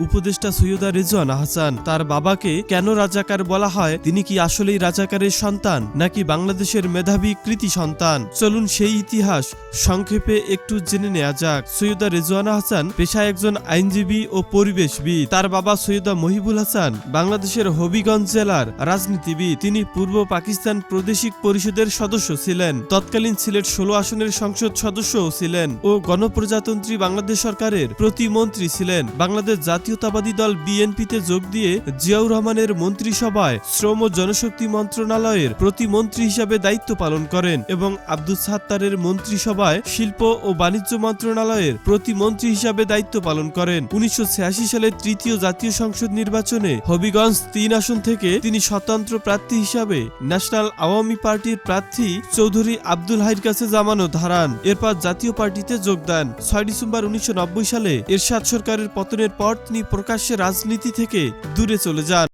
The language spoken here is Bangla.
উপদেষ্টা সৈয়দা রেজওয়ান হাসান তার বাবাকে কেন রাজাকার বলা হয়? তিনি কি আসলেই রাজাকারের সন্তান, নাকি বাংলাদেশের মেধাবী কৃতি সন্তান? চলুন সেই ইতিহাস সংক্ষেপে একটু জেনে নেওয়া যাক। সৈয়দা রেজওয়ানা হাসান পেশায় একজন আইনজীবী ও পরিবেশবিদ। তার বাবা সৈয়দা মহিবুল হাসান, বাংলাদেশের হবিগঞ্জ জেলার রাজনীতিবিদ। তিনি পূর্ব পাকিস্তান প্রাদেশিক পরিষদের সদস্য ছিলেন। তৎকালীন সিলেট ষোলো আসনের সংসদ সদস্যও ছিলেন ও গণপ্রজাতন্ত্রী বাংলাদেশ সরকারের প্রতিমন্ত্রী ছিলেন। বাংলাদেশ জাতীয়তাবাদী দল বিএনপিতে যোগ দিয়ে জিয়াউর রহমানের মন্ত্রিসভায় শ্রম ও জনশক্তি মন্ত্রণালয়ের প্রতিমন্ত্রী হিসাবে দায়িত্ব পালন করেন এবং আব্দুল সাত্তারের মন্ত্রিসভায় শিল্প ও বাণিজ্য মন্ত্রণালয়ের প্রতিমন্ত্রী হিসাবে দায়িত্ব পালন করেন। উনিশশো সালের তৃতীয় জাতীয় সংসদ নির্বাচনে হবিগঞ্জ তিন আসন থেকে তিনি স্বতন্ত্র প্রার্থী হিসাবে ন্যাশনাল আওয়ামী পার্টির প্রার্থী চৌধুরী আব্দুল হাইর কাছে জামানত হারান। এরপর জাতীয় পার্টিতে যোগ দেন। ছয় ডিসেম্বর উনিশশো নব্বই সালে এরশাদ সরকারের পতনের পর তিনি প্রকাশ্যে রাজনীতি থেকে দূরে চলে যান।